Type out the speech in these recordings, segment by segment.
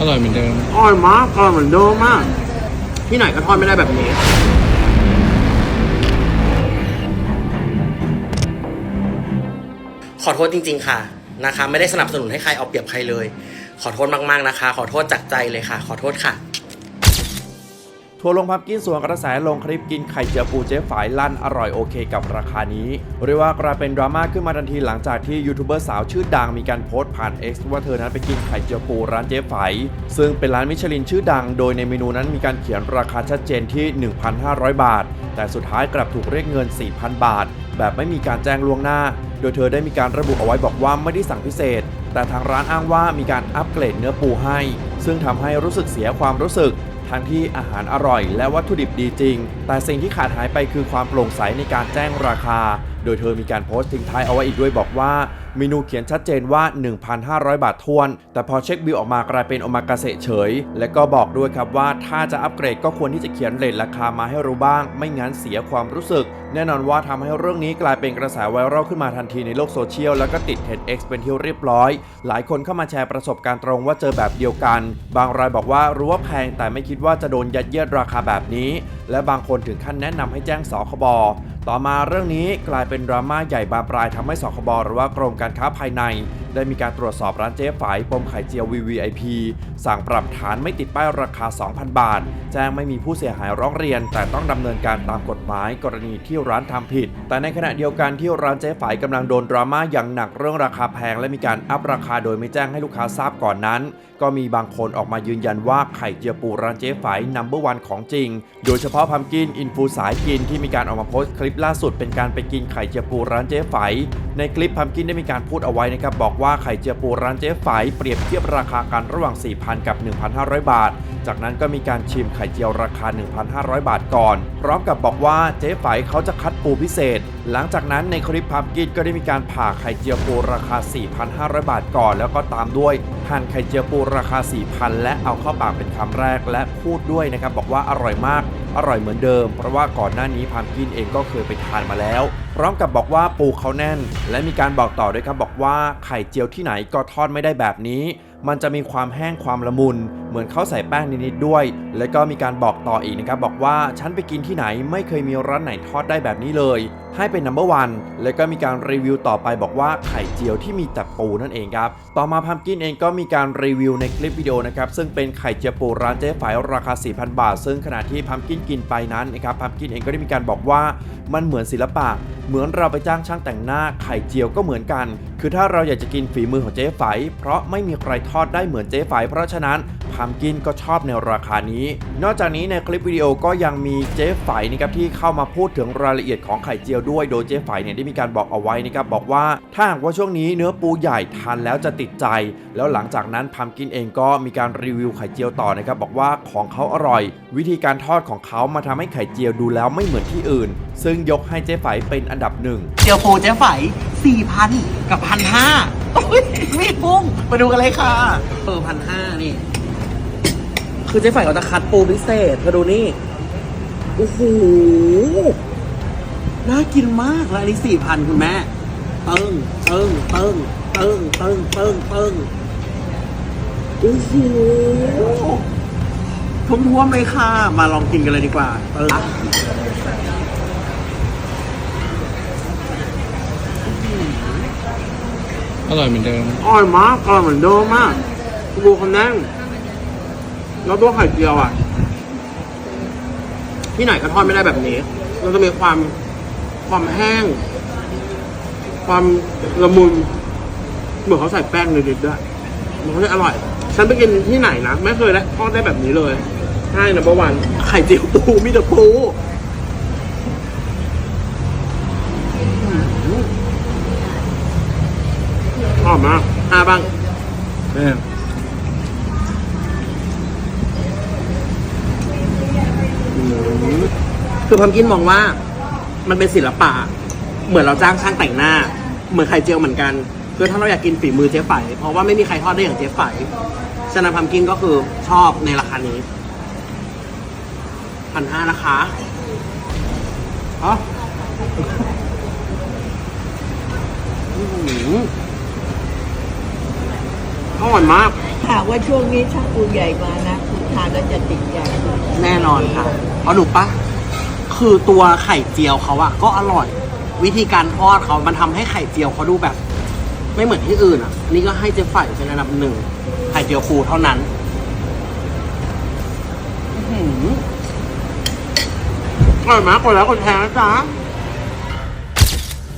อร่อยเหมือนเดิม อร่อยมากอร่อยเหมือนเดิมมาก ที่ไหนก็ทอดไม่ได้แบบนี้ ขอโทษจริง ๆ ค่ะนะคะ ไม่ได้สนับสนุนให้ใครเอาเปรียบใครเลย ขอโทษมากๆนะคะ ขอโทษจากใจเลยค่ะ ขอโทษค่ะ ทัวร์ลงพับกินส่วนกระแสลงคลิปกินไข่เจียวปูเจ๊ฝายลั่นอร่อยโอเคกับราคานี้ เรียกว่ากลายเป็นดราม่าขึ้นมาทันทีหลังจากที่ยูทูบเบอร์สาวชื่อดังมีการโพสต์ผ่าน X ว่าเธอนั้นไปกินไข่เจียวปูร้านเจ๊ฝายซึ่งเป็นร้านมิชลินชื่อดัง โดยในเมนูนั้นมีการเขียนราคาชัดเจนที่ 1,500 บาท แต่สุดท้ายกลับถูกเรียกเงิน 4,000 บาท แบบไม่มีการแจ้งล่วงหน้า โดยเธอได้มีการระบุเอาไว้บอกว่าไม่ได้สั่งพิเศษ แต่ทางร้านอ้างว่ามีการอัปเกรดเนื้อปูให้ ซึ่งทำให้รู้สึกเสียความรู้สึก ทั้งที่อาหารอร่อย และวัตถุดิบดีจริง แต่สิ่งที่ขาดหายไปคือความโปร่งใสในการแจ้งราคา โดยเธอมีการโพสต์ทิ้งท้ายเอาไว้อีกด้วยบอกว่าเมนูเขียนชัดเจนว่า 1,500 บาททวน แต่พอเช็คบิลออกมากลายเป็นโอมากาเสะเฉย และก็บอกด้วยครับว่าถ้าจะอัปเกรดก็ควรที่จะเขียนเรทราคามาให้รู้บ้าง ไม่งั้นเสียความรู้สึก แน่นอนว่าทำให้เรื่องนี้กลายเป็นกระแสไวรัลขึ้นมาทันทีในโลกโซเชียลแล้วก็ติดเทรนด์ X เป็นที่เรียบร้อย หลายคนเข้ามาแชร์ประสบการณ์ตรงว่าเจอแบบเดียวกัน บางรายบอกว่ารู้ว่าแพงแต่ไม่คิดว่าจะโดนยัดเยียดราคาแบบนี้ และบางคนถึงขั้นแนะนำให้แจ้งสคบต่อมาเรื่องนี้กลายเป็นดราม่าใหญ่บานปลายทำให้สคบหรือว่ากรมการค้าภายในได้มีการตรวจสอบร้านเจ๊ฝายปมไข่เจียว VVIP สั่งปรับฐานไม่ติดป้ายราคา 2,000 บาท แจ้งไม่มีผู้เสียหายร้องเรียน แต่ต้องดำเนินการตามกฎหมายกรณีที่ร้านทำผิด แต่ในขณะเดียวกันที่ร้านเจ๊ฝายกำลังโดนดราม่าอย่างหนักเรื่องราคาแพง และมีการอัพราคาโดยไม่แจ้งให้ลูกค้าทราบก่อนนั้น ก็มีบางคนออกมายืนยันว่าไข่เจียวปูร้านเจ๊ฝายนัมเบอร์วันของจริง โดยเฉพาะพัมกินอินฟูสายกินที่มีการออกมาโพสต์คลิปล่าสุดเป็นการไปกินไข่เจียวปูร้านเจ๊ฝายในคลิปพัมกินได้มีการพูดเอาไว้นะครับบอกว่าไข่เจียวปูร้านเจ๊ฝายเปรียบเทียบราคากันระหว่าง 4,000 กับ 1,500 บาท จากนั้นก็มีการชิมไข่เจียวราคา 1,500 บาทก่อน พร้อมกับบอกว่าเจ๊ฝายเขาจะคัดปูพิเศษ หลังจากนั้นในคลิปพัมกินก็ได้มีการผ่าไข่เจียวปูราคา 4,500 บาทก่อน แล้วก็ตามด้วยหั่นไข่เจียวปูราคา 4,000 และเอาเข้าปากเป็นคำแรกและพูดด้วยนะครับบอกว่าอร่อยมาก อร่อยเหมือนเดิม เพราะว่าก่อนหน้านี้พัมกินเองก็เคยไปทานมาแล้ว ร้อมกับบอกว่าปูเขาแน่น และมีการบอกต่อด้วยครับบอกว่าไข่เจียวที่ไหนก็ทอดไม่ได้แบบนี้ มันจะมีความแห้งความละมุน เหมือนเขาใส่แป้งนิดๆด้วย แล้วก็มีการบอกต่ออีกนะครับบอกว่าฉันไปกินที่ไหนไม่เคยมีร้านไหนทอดได้แบบนี้เลยให้เป็นนัมเบอร์วันแล้วก็มีการรีวิวต่อไปบอกว่าไข่เจียวที่มีแต่ปูนั่นเองครับ ต่อมาพัมกินเองก็มีการรีวิวในคลิปวิดีโอนะครับ ซึ่งเป็นไข่เจียวปูร้านเจ๊ฝายราคา 4,000 บาท ซึ่งขณะที่พัมกินกินไปนั้นนะครับพัมกินเองก็ได้มีการบอกว่ามันเหมือนศิลปะ เหมือนเราไปจ้างช่างแต่งหน้าไข่เจียวก็เหมือนกัน คือถ้าเราอยากจะกินฝีมือของเจ๊ไฝเพราะไม่มีใครทอดได้เหมือนเจ๊ไฝเพราะฉะนั้นพัมกินก็ชอบในราคานี้ นอกจากนี้ในคลิปวิดีโอก็ยังมีเจ๊ไฝนะครับที่เข้ามาพูดถึงรายละเอียดของไข่เจียวด้วยโดยเจ๊ไฝเนี่ยได้มีการบอกเอาไว้นะครับบอกว่าถ้าหากว่าช่วงนี้เนื้อปูใหญ่ทานแล้วจะติดใจ แล้วหลังจากนั้นพัมกินเองก็มีการรีวิวไข่เจียวต่อนะครับบอกว่าของเขาอร่อย วิธีการทอดของเขามาทำให้ไข่เจียวดูแล้วไม่เหมือนที่อื่น ซึ่งยกให้เจ๊ไฝเป็นอันดับหนึ่งเจียวปูเจ๊ไฝสี่พันกับพันห้าไมีพุ่งมาดูกันเลยค่ะเออพันห้านี่ คือเจ๊ไฝเขาจะคัดปูพิเศษมาดูนี่โอ้โห น่ากินมากแล้วอันนี้สี่พันคุณแม่ เติ้งเติ้งเติ้งเติ้งเติ้งเติ้งเติ้งโอ้โหท่วมๆเลยค่ะ มาลองกินกันเลยดีกว่าเติ้งอร่อยเหมือนเดิมอร่อยมากอร่อยเหมือนเดิมมากปูเขาแน่นแล้วตัวไข่เจียวอะ ที่ไหนก็ทอดไม่ได้แบบนี้ มันจะมีความ ความแห้ง ความละมุนเหมือนเขาใส่แป้งนิดๆด้วยมันก็จะอร่อย ฉันไปกินที่ไหนนะ ไม่เคยได้ทอดได้แบบนี้เลยใช่นะเมื่อวันไข่เจียวปูมีแต่ปูหอมมากห้าบ้างเนี่ยอืมคือพัมกินมองว่า มันเป็นศิลปะ เหมือนเราจ้างช่างแต่งหน้า เหมือนไข่เจียวเหมือนกัน คือถ้าเราอยากกินฝีมือเจ๊ไฝเพราะว่าไม่มีใครทอดได้อย่างเจ๊ไฝฉะนั้นพัมกินก็คือชอบในราคานี้พันห้านะคะอ๋ออื้อหืออร่อยมากหากว่าช่วงนี้ถ้าปูใหญ่มานะคุณทานแล้วจะติดใจแน่นอนค่ะ เอาดูปะ คือตัวไข่เจียวเขาอะก็อร่อย วิธีการทอดเขามันทำให้ไข่เจียวเขาดูแบบ ไม่เหมือนที่อื่นอะอันนี้ก็ให้เจ๊ฝ่ายเป็นอันดับหนึ่งไข่เจียวปูเท่านั้นอร่อยมากกว่าแล้วคนแท้นะจ๊ะ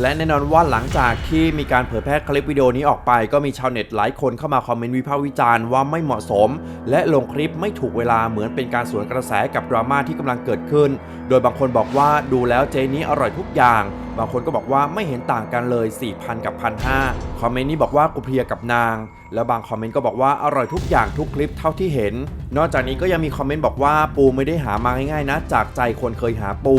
และแน่นอนว่าหลังจากที่มีการเผยแพร่คลิปวิดีโอนี้ออกไป ก็มีชาวเน็ตหลายคนเข้ามาคอมเมนต์วิพากษ์วิจารณ์ว่าไม่เหมาะสม และลงคลิปไม่ถูกเวลาเหมือนเป็นการสวนกระแสกับดราม่าที่กำลังเกิดขึ้น โดยบางคนบอกว่าดูแล้วเจนี้อร่อยทุกอย่าง บางคนก็บอกว่าไม่เห็นต่างกันเลย 4,000 กับ 1,500 คอมเมนต์นี้บอกว่ากูเพลียกับนาง แล้วบางคอมเมนต์ก็บอกว่าอร่อยทุกอย่างทุกคลิปเท่าที่เห็น นอกจากนี้ก็ยังมีคอมเมนต์บอกว่าปูไม่ได้หามาง่ายๆนะ จากใจคนเคยหาปู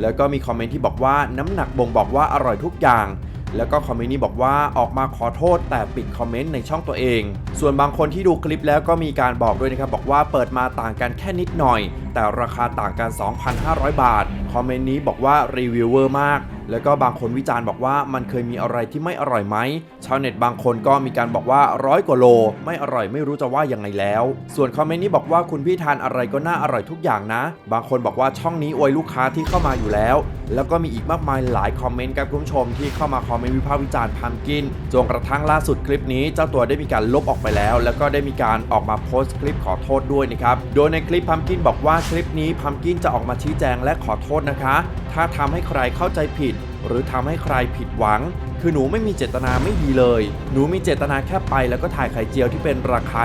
แล้วก็มีคอมเมนต์ที่บอกว่าน้ำหนักบ่งบอกว่าอร่อยทุกอย่างแล้วก็คอมเมนต์นี้บอกว่าออกมาขอโทษแต่ปิดคอมเมนต์ในช่องตัวเอง ส่วนบางคนที่ดูคลิปแล้วก็มีการบอกด้วยนะครับบอกว่าเปิดมาต่างกันแค่นิดหน่อย แต่ราคาต่างกัน 2,500 บาท คอมเมนต์นี้บอกว่ารีวิวเวอร์มาก แล้วก็บางคนวิจารณ์บอกว่ามันเคยมีอะไรที่ไม่อร่อยไหม ชาวเน็ตบางคนก็มีการบอกว่าร้อยกว่าโล ไม่อร่อยไม่รู้จะว่ายังไงแล้ว ส่วนคอมเมนต์นี้บอกว่าคุณพี่ทานอะไรก็น่าอร่อยทุกอย่างนะ บางคนบอกว่าช่องนี้อวยลูกค้าที่เข้ามาอยู่แล้ว แล้วก็มีอีกมากมายหลายคอมเมนต์ครับคุณผู้ชมที่เข้ามาคอมเมนต์วิพากษ์วิจารณ์พัมกินจนกระทั่งล่าสุดคลิปนี้ เจ้าตัวได้มีการลบออกไปแล้ว แล้วก็ได้มีการออกมาโพสต์คลิปขอโทษด้วยนะครับโดยในคลิปพัมกินบอกว่าคลิปนี้พัมกินจะออกมาชี้แจงและขอโทษนะคะ ถ้าทำให้ใครเข้าใจผิดหรือทำให้ใครผิดหวัง คือหนูไม่มีเจตนาไม่ดีเลย หนูมีเจตนาแค่ไปแล้วก็ถ่ายไข่เจียวที่เป็นราคา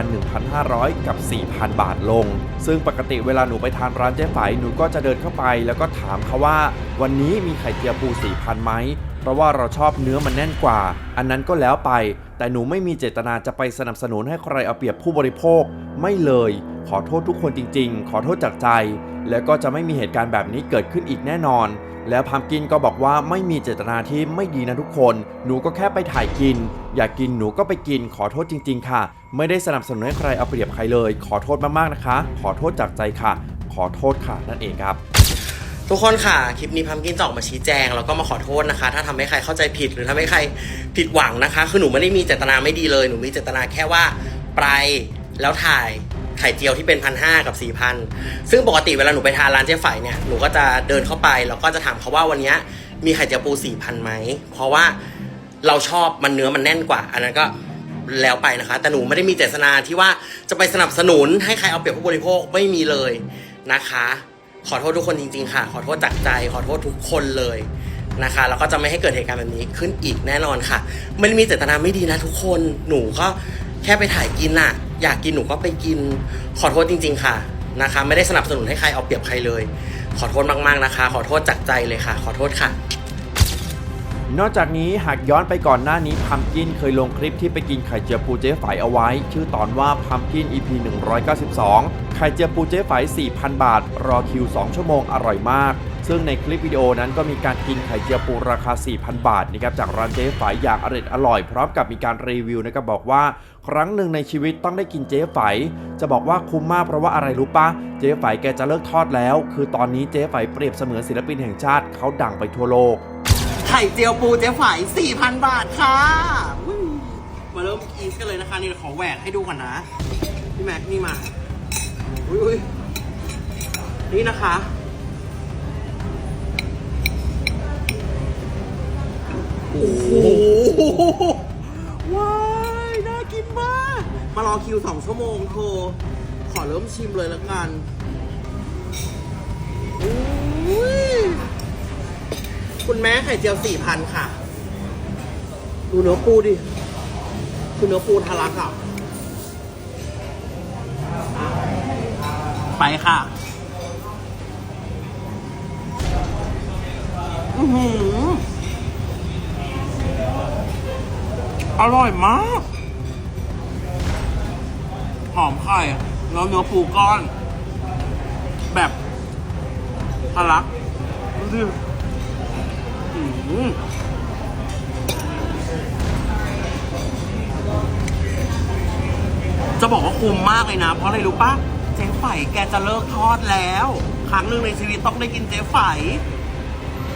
1,500 กับ 4,000 บาทลง ซึ่งปกติเวลาหนูไปทานร้านเจ๊ไฝหนูก็จะเดินเข้าไป แล้วก็ถามเขาว่า วันนี้มีไข่เจียวปู 4,000ไหมเพราะว่าเราชอบเนื้อมันแน่นกว่า อันนั้นก็แล้วไป แต่หนูไม่มีเจตนาจะไปสนับสนุนให้ใครเอาเปรียบผู้บริโภค ไม่เลย ขอโทษทุกคนจริง ๆ ขอโทษจากใจ แล้วก็จะไม่มีเหตุการณ์แบบนี้เกิดขึ้นอีกแน่นอน แล้วพัมกินก็บอกว่าไม่มีเจตนาที่ไม่ดีนะทุกคน หนูก็แค่ไปถ่ายกิน อยากกินหนูก็ไปกินขอโทษจริง ๆ ค่ะ ไม่ได้สนับสนุนให้ใครเอาเปรียบใครเลย ขอโทษมากๆนะคะ ขอโทษจากใจค่ะ ขอโทษค่ะนั่นเองครับ ทุกคนค่ะ คลิปนี้พัมกินจะออกมาชี้แจงแล้วก็มาขอโทษนะคะ ถ้าทำให้ใครเข้าใจผิดหรือทำให้ใครผิดหวังนะคะ คือหนูไม่ได้มีเจตนาไม่ดีเลย หนูมีเจตนาแค่ว่าไปแล้วถ่าย ข่เจียวที่เป็นพันห้ากับสี่พันซึ่งปกติเวลาหนูไปทานร้านเจ๊ไฝเนี่ยหนูก็จะเดินเข้าไปแล้วก็จะถามเขาว่าวันนี้มีไข่เจียวปูสี่พันไหมเพราะว่าเราชอบมันเนื้อมันแน่นกว่า อันนั้นก็แล้วไปนะคะ แต่หนูไม่ได้มีเจตนาที่ว่าจะไปสนับสนุนให้ใครเอาเปรียบผู้บริโภคไม่มีเลยนะคะ ขอโทษทุกคนจริง ๆ ค่ะ ขอโทษจากใจ ขอโทษทุกคนเลยนะคะแล้วก็จะไม่ให้เกิดเหตุการณ์แบบนี้ขึ้นอีกแน่นอนค่ะ ไม่ได้มีเจตนาไม่ดีนะทุกคนหนูก็ แค่ไปถ่ายกินน่ะ อยากกินหนูก็ไปกิน ขอโทษจริง ๆ ค่ะนะคะ ไม่ได้สนับสนุนให้ใครเอาเปรียบใครเลย ขอโทษมากๆนะคะ ขอโทษจากใจเลยค่ะ ขอโทษค่ะ นอกจากนี้หากย้อนไปก่อนหน้านี้พัมกินเคยลงคลิปที่ไปกินไข่เจียวปูเจ๊ไฝเอาไว้ ชื่อตอนว่าพัมกิน EP 192 ไข่เจียวปูเจ๊ไฝ4,000 บาท รอคิว 2 ชั่วโมงอร่อยมาก ซึ่งในคลิปวิดีโอนั้นก็มีการกินไข่เจียวปูราคา 4,000 บาทนะครับจากร้านเจ๊ไฝอย่างอร่อยอร่อยพร้อมกับมีการรีวิวนะครับบอกว่าครั้งหนึ่งในชีวิตต้องได้กินเจ๊ไฝจะบอกว่าคุ้มมากเพราะว่าอะไรรู้ปะเจ๊ไฝแกจะเลิกทอดแล้ว คือตอนนี้เจ๊ไฝเปรียบเสมือนศิลปินแห่งชาติเขาดังไปทั่วโลก ไข่เจียวปูเจ๊ฝาย4,000 บาทค่ะมาเริ่มอีสกันเลยนะคะนี่ขอแหวกให้ดูก่อนนะพี่แม็กนี่มาอุ้ยนี่นะคะ โอ้โห ว้ายน่ากินมาก มารอคิวสองชั่วโมงโทรขอเริ่มชิมเลยละกันคุณแม่ไข่เจียวสี่พันค่ะ ดูเนื้อปูดิ คือเนื้อปูทะลักอะ ไปค่ะ อือหือ อร่อยมาก หอมไข่แล้วเนื้อปูก้อน แบบทะลักดูดิอืมจะบอกว่าคุ้มมากเลยนะ เพราะอะไรรู้ปะเจ๊ไฝแกจะเลิกทอดแล้ว ครั้งหนึ่งในชีวิตต้องได้กินเจ๊ไฝ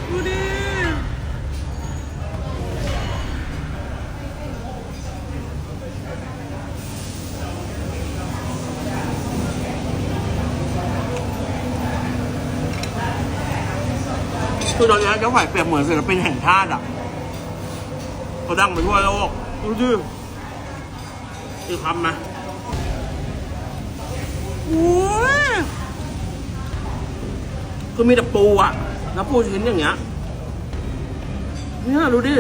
ดูดิ คือตอนนี้เจ้าฝ่ายเปรียบเหมือนศิลปินแห่งชาติอะเขาดังไปทั่วโลกดูดิอีกคำนะโอ้ยคือมีแต่ปูอะ แล้วปูชิ้นอย่างเงี้ยเนี่ยดูดิ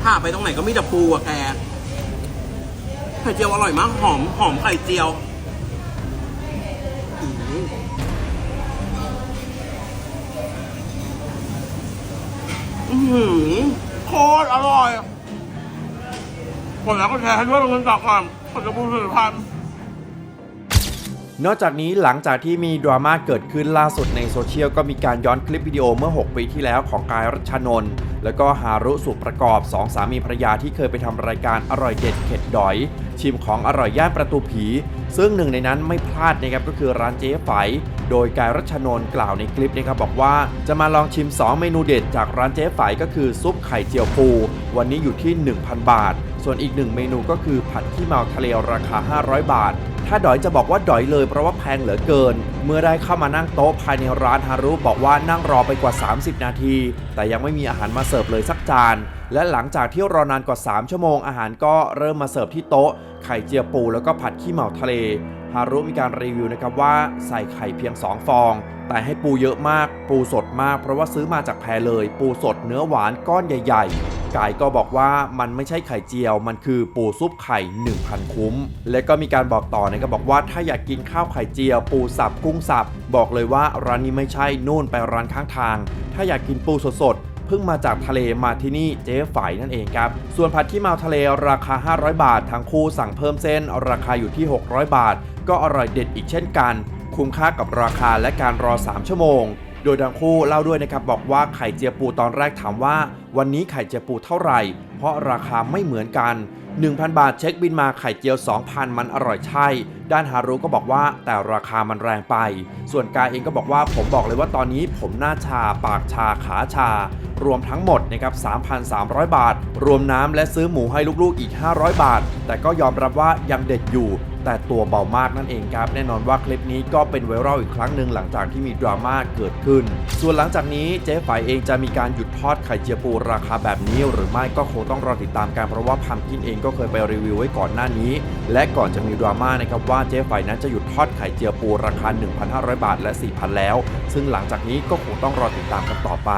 ถ้าไปตรงไหนก็มีแต่ปูอะแกไข่เจียวอร่อยมาก หอมหอมไข่เจียว อื้อหือโคตรอร่อยกดแล้วก็แชร์ให้ด้วยเป็นเงินจากก่อนขอบคุณสื่อพันนอกจากนี้หลังจากที่มีดราม่าเกิดขึ้นล่าสุดในโซเชียลก็มีการย้อนคลิปวิดีโอเมื่อ 6 ปีที่แล้วของกายรัชนนท์แล้วก็ฮารุสุประกอบ สองสามีภรรยาที่เคยไปทำรายการอร่อยเด็ดเข็ดดอย ชิมของอร่อยย่านประตูผี ซึ่งหนึ่งในนั้นไม่พลาดนะครับก็คือร้านเจ๊ไฝ โดยกายรัชนนท์กล่าวในคลิปนะครับบอกว่าจะมาลองชิม 2 เมนูเด็ดจากร้านเจ๊ไฝก็คือซุปไข่เจียวปู วันนี้อยู่ที่ 1,000 บาท ส่วนอีกหนึ่งเมนูก็คือผัดขี้เมาทะเลราคา 500 บาทถ้าดอยจะบอกว่าดอยเลยเพราะว่าแพงเหลือเกิน เมื่อได้เข้ามานั่งโต๊ะภายในร้านฮารุบอกว่านั่งรอไปกว่า 30 นาที แต่ยังไม่มีอาหารมาเสิร์ฟเลยสักจาน และหลังจากที่รอนานกว่า 3 ชั่วโมงอาหารก็เริ่มมาเสิร์ฟที่โต๊ะ ไข่เจียวปูแล้วก็ผัดขี้เมาทะเล ฮารุมีการรีวิวนะครับว่าใส่ไข่เพียง 2 ฟอง แต่ให้ปูเยอะมาก ปูสดมาก เพราะว่าซื้อมาจากแพเลย ปูสดเนื้อหวานก้อนใหญ่ๆ กายก็บอกว่ามันไม่ใช่ไข่เจียว มันคือปูซุปไข่ 1,000 คุ้ม และก็มีการบอกต่อนะครับบอกว่าถ้าอยากกินข้าวไข่เจียว ปูสับกุ้งสับ บอกเลยว่าร้านนี้ไม่ใช่นู่นไปร้านข้างทาง ถ้าอยากกินปูสดเพิ่งมาจากทะเลมาที่นี่เจ๊ไฝนั่นเองครับ ส่วนผัดขี้เมาทะเลราคา 500 บาท ทั้งคู่สั่งเพิ่มเส้นราคาอยู่ที่ 600 บาท ก็อร่อยเด็ดอีกเช่นกัน คุ้มค่ากับราคาและการรอ 3 ชั่วโมง โดยทั้งคู่เล่าด้วยนะครับบอกว่าไข่เจียวปูตอนแรกถามว่า วันนี้ไข่เจียวปูเท่าไหร่ เพราะราคาไม่เหมือนกัน 1,000 บาทเช็คบินมาไข่เจียว 2,000 มันอร่อยใช่ ด้านฮารุก็บอกว่าแต่ราคามันแรงไป ส่วนกายเองก็บอกว่าผมบอกเลยว่าตอนนี้ผมหน้าชา ปากชา ขาชา รวมทั้งหมดนะครับ3,300 บาท รวมน้ำและซื้อหมูให้ลูกๆอีก 500 บาท แต่ก็ยอมรับว่ายังเด็ดอยู่แต่ตัวเบามากนั่นเองครับ แน่นอนว่าคลิปนี้ก็เป็นไวรัลอีกครั้งหนึ่งหลังจากที่มีดราม่าเกิดขึ้น ส่วนหลังจากนี้เจ๊ฝ่ายเองจะมีการหยุดทอดไข่เจียวปูราคาแบบนี้ หรือไม่ก็คงต้องรอติดตามกันเพราะว่าพัมกินเองก็เคยไปรีวิวไว้ก่อนหน้านี้ และก่อนจะมีดราม่านะครับว่าเจ๊ฝ่นั้นจะหยุดทอดไข่เจียวปูราคา 1,500 บาทและ 4,000 แล้ว ซึ่งหลังจากนี้ก็คงต้องรอติดตามกันต่อไป